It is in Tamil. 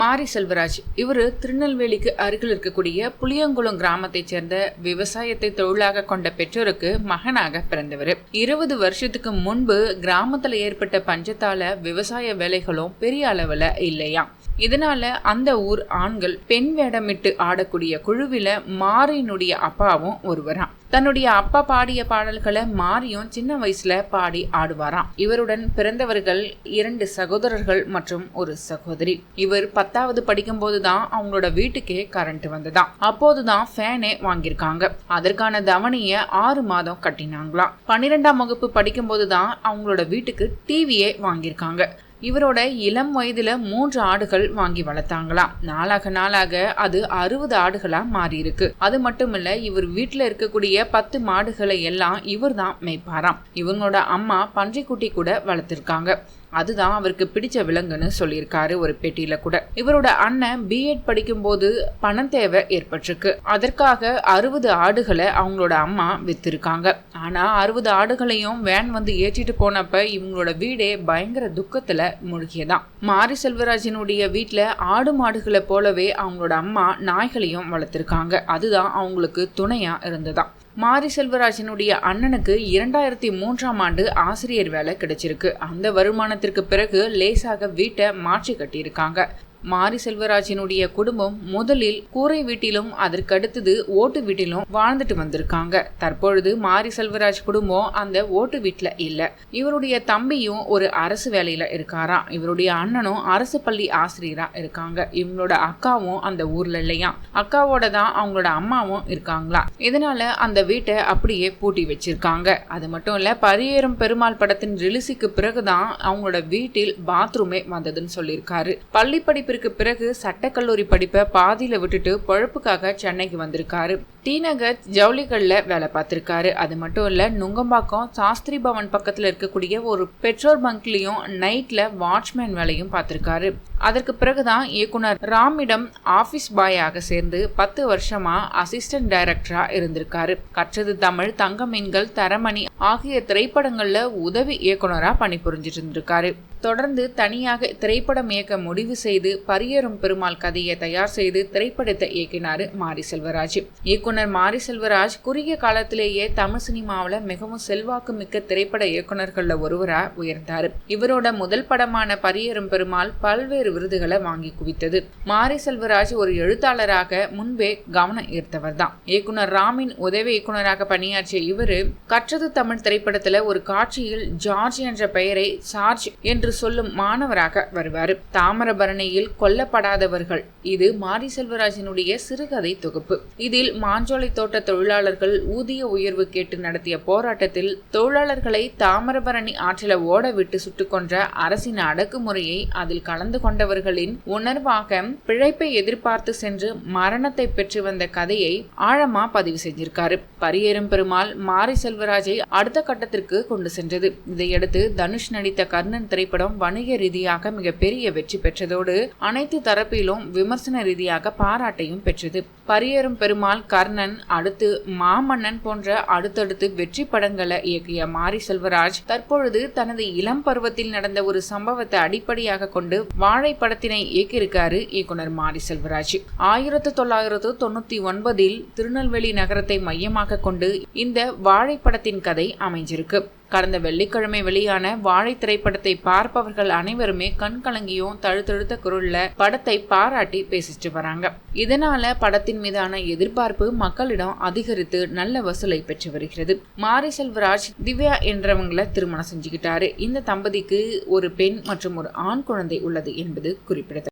மாரி செல்வராஜ். இவர் திருநெல்வேலிக்கு அருகில் இருக்கக்கூடிய புளியங்குளம் கிராமத்தைச் சேர்ந்த விவசாயத்தை தொழிலாக கொண்ட பெற்றோருக்கு மகனாக பிறந்தவர். இருபது வருஷத்துக்கு முன்பு கிராமத்தில் ஏற்பட்ட பஞ்சத்தால விவசாய வேலைகளும் பெரிய அளவில் இல்லையா இதனால அந்த ஊர் ஆண்கள் பெண் வேடமிட்டு ஆடக்கூடிய குழுவில மாரியினுடைய அப்பாவும் ஒருவராம். தன்னுடைய அப்பா பாடிய பாடல்களை மாரியும் சின்ன வயசுல பாடி ஆடுவாராம். இவருடன் பிறந்தவர்கள் இரண்டு சகோதரர்கள் மற்றும் ஒரு சகோதரி. இவர் பத்தாவது படிக்கும் போதுதான் அவங்களோட வீட்டுக்கே கரண்ட் வந்ததாம். அப்போதுதான் ஃபேனே வாங்கியிருக்காங்க. அதற்கான தவணைய ஆறு மாதம் கட்டினாங்களாம். பன்னிரெண்டாம் வகுப்பு படிக்கும் போதுதான் அவங்களோட வீட்டுக்கு டிவியே வாங்கியிருக்காங்க. இவரோட இளம் வயதில் மூன்று ஆடுகள் வாங்கி வளர்த்தாங்களாம். நாளாக நாளாக அது அறுபது ஆடுகளாக மாறியிருக்கு. அது மட்டும் இல்லை இவர் வீட்டில் இருக்கக்கூடிய பத்து மாடுகளை எல்லாம் இவர் தான் மேய்ப்பாராம். இவங்களோட அம்மா பன்றிக்குட்டி கூட வளர்த்துருக்காங்க. அதுதான் அவருக்கு பிடிச்ச விலங்குன்னு சொல்லியிருக்காரு ஒரு பேட்டியில கூட. இவரோட அண்ணன் பிஎட் படிக்கும்போது பணம் தேவை ஏற்பட்டிருக்கு. அதற்காக அறுபது ஆடுகளை அவங்களோட அம்மா வித்திருக்காங்க. ஆனா அறுபது ஆடுகளையும் வேன் வந்து ஏற்றிட்டு போனப்ப இவங்களோட வீடே பயங்கர துக்கத்துல மூழ்கியதான் மாரி செல்வராஜனுடைய வீட்டுல ஆடு மாடுகளை போலவே அவங்களோட அம்மா நாய்களையும் வளர்த்திருக்காங்க. அதுதான் அவங்களுக்கு துணையா இருந்ததாம் மாரி செல்வராஜனுடைய அண்ணனுக்கு இரண்டாயிரத்தி மூன்றாம் ஆண்டு ஆசிரியர் வேலை கிடைச்சிருக்கு. அந்த வருமானத்திற்கு பிறகு லேசாக வீட்டை மாற்றி கட்டியிருக்காங்க. மாரி செல்வராஜினுடைய குடும்பம் முதலில் கூரை வீட்டிலும் அதற்கடுத்தது ஓட்டு வீட்டிலும் வாழ்ந்துட்டு வந்திருக்காங்க. தற்பொழுது மாரி செல்வராஜ் குடும்பம் அந்த ஓட்டு வீட்டில் இல்லை. இவருடைய தம்பியும் ஒரு அரசு வேலையில் இருக்காராம் இவருடைய அண்ணனும் அரசு பள்ளி ஆசிரியராக இருக்காங்க. இவங்களோட அக்காவும் அந்த ஊர்ல இல்லையா? அக்காவோட தான் அவங்களோட அம்மாவும் இருக்காங்களா? இதனால அந்த வீட்டை அப்படியே பூட்டி வச்சிருக்காங்க. அது மட்டும் இல்லை பரியேறும் பெருமாள் படத்தின் ரிலிஸுக்கு பிறகுதான் அவங்களோட வீட்டில் பாத்ரூமே வந்ததுன்னு சொல்லியிருக்காரு. பள்ளி படிப்பு படிப்பிற்கு பிறகு சட்டக்கல்லூரி படிப்பை பாதியில விட்டுட்டு பொழப்புக்காக சென்னைக்கு வந்திருக்காரு. டி நகர் ஜவுளிகள்ல வேலை பார்த்துருக்காரு. அது மட்டும் இல்ல நுங்கம்பாக்கம் சாஸ்திரி பவன் பக்கத்துல இருக்கக்கூடிய ஒரு பெட்ரோல் பங்க்லயும் நைட்ல வாட்ச்மேன் வேலையும் பார்த்துருக்காரு. அதற்கு பிறகுதான் இயக்குனர் ராமிடம் ஆபீஸ் பாயாக சேர்ந்து பத்து வருஷமா அசிஸ்டன்ட் டைரக்டரா இருந்திருக்காரு. கற்றது தமிழ் தங்கமீன்கள் தரமணி ஆகிய திரைப்படங்கள்ல உதவி இயக்குனரா பணிபுரிஞ்சிட்டு இருந்திருக்காரு. தொடர்ந்து தனியாக திரைப்படம் இயக்க முடிவு செய்து பரியரும் பெருமாள் கதையை தயார் செய்து திரைப்படத்தை இயக்கினார் மாரி செல்வராஜ். இயக்குனர் மாரி செல்வராஜ் குறுகிய காலத்திலேயே தமிழ் சினிமாவில் மிகவும் செல்வாக்கு மிக்க திரைப்பட இயக்குனர்களில் ஒருவராக உயர்ந்தார். இவரோட முதல் படமான பரியரும் பெருமாள் பல்வேறு விருதுகளை வாங்கி குவித்தது. மாரி செல்வராஜ் ஒரு எழுத்தாளராக முன்பே கவனம் ஈர்த்தவர் தான் இயக்குனர் ராமின் உதவி இயக்குனராக பணியாற்றிய இவர் கற்றது தமிழ் திரைப்படத்துல ஒரு காட்சியில் ஜார்ஜ் என்ற பெயரை சார்ஜ் என்று சொல்லும் மாணவராக வருவார். தாமிரபரணியில் கொல்லப்படாதவர்கள். இது மாரி செல்வராஜனுடைய சிறுகதை தொகுப்பு. இதில் மாஞ்சோலை தோட்ட தொழிலாளர்கள் ஊதிய உயர்வு கேட்டு நடத்திய போராட்டத்தில் தொழிலாளர்களை தாமிரபரணி ஆற்றில ஓட விட்டு சுட்டுக் கொன்ற அரசின் அடக்குமுறையை அதில் கலந்து கொண்ட கொண்டவர்களின் உணர்வாக பிழைப்பை எதிர்பார்த்து சென்று மரணத்தை பெற்று வந்த கதையை ஆழமா பதிவு செஞ்சிருக்காரு. பரியேறும் பெருமாள் மாரி செல்வராஜை அடுத்த கட்டத்திற்கு கொண்டு சென்றது. இதையடுத்து தனுஷ் நடித்த கர்ணன் திரைப்படம் வணிக ரீதியாக மிகப்பெரிய வெற்றி பெற்றதோடு அனைத்து தரப்பிலும் விமர்சன ரீதியாக பாராட்டையும் பெற்றது. பரியேறும் பெருமாள் கர்ணன் அடுத்து மாமன்னன் போன்ற அடுத்தடுத்து வெற்றி படங்களை இயக்கிய மாரி செல்வராஜ் தற்பொழுது தனது இளம் பருவத்தில் நடந்த ஒரு சம்பவத்தை அடிப்படையாக கொண்டு வாழை படத்தினை இயக்கியிருக்காரு இயக்குனர் மாரி செல்வராஜ். ஆயிரத்தி தொள்ளாயிரத்து தொண்ணூத்தி ஒன்பதில் திருநெல்வேலி நகரத்தை மையமாக கொண்டு இந்த வாழை படத்தின் கதை அமைஞ்சிருக்கு. கடந்த வெள்ளிக்கிழமை வெளியான வாழை திரைப்படத்தை பார்ப்பவர்கள் அனைவருமே கண் கலங்கியும் தழுத்தழுத்த குரல்ல படத்தை பாராட்டி பேசிட்டு வராங்க. இதனால படத்தின் மீதான எதிர்பார்ப்பு மக்களிடம் அதிகரித்து நல்ல வசூலை பெற்று வருகிறது. மாரி செல்வராஜ் திவ்யா என்றவங்களை திருமணம் செஞ்சுக்கிட்டாரு. இந்த தம்பதிக்கு ஒரு பெண் மற்றும் ஒரு ஆண் குழந்தை உள்ளது என்பது குறிப்பிடத்தக்கது.